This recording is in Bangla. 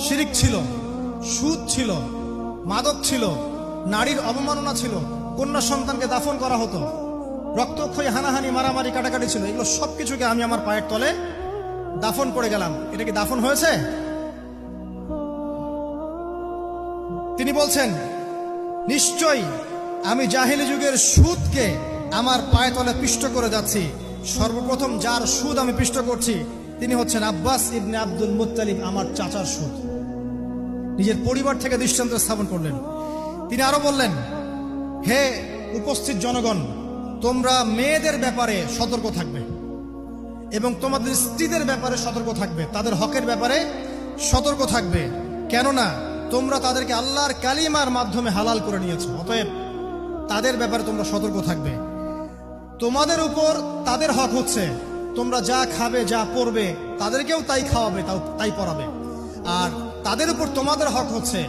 শিরিক ছিল, সুদ ছিল, মাদক ছিল, নারীর অবমাননা ছিল, কন্যা সন্তানকে দাফন করা হতো। রক্তক্ষয়ী, হানাহানি, মারামারি, কাটাকাটি ছিল, এগুলো সব কিছুকে আমি আমার পায়ের তলে দাফন করে গেলাম। এটা কি দাফন হয়েছে? তিনি বলছেন, নিশ্চয়ই আমি জাহিলি যুগের সুদকে আমার পায়ে তলে পিষ্ট করে যাচ্ছি। সর্বপ্রথম যার সুদ আমি পিষ্ট করছি তিনি হচ্ছেন আব্বাস ইবনে আব্দুল মুত্তালিব, আমার চাচার সুদ। নিজের পরিবার থেকে দৃষ্টান্ত স্থাপন করলেন। তিনি আরও বললেন, হে উপস্থিত জনগণ, তোমরা মেয়েদের ব্যাপারে সতর্ক থাকবে এবং তোমাদের স্ত্রীদের ব্যাপারে সতর্ক থাকবে। তাদের হকের ব্যাপারে সতর্ক থাকবে। কেননা, তোমরা তাদেরকে আল্লাহর কালিমার মাধ্যমে হালাল করে নিয়েছো। অতএব তাদের ব্যাপারে তোমরা সতর্ক থাকবে। তোমাদের উপর তাদের হক হচ্ছে তোমরা যা খাবে, যা পড়বে, তাদেরকেও তাই খাওয়াবে, তাও তাই পড়াবে। আর তাদের উপর তোমাদের হক হচ্ছে।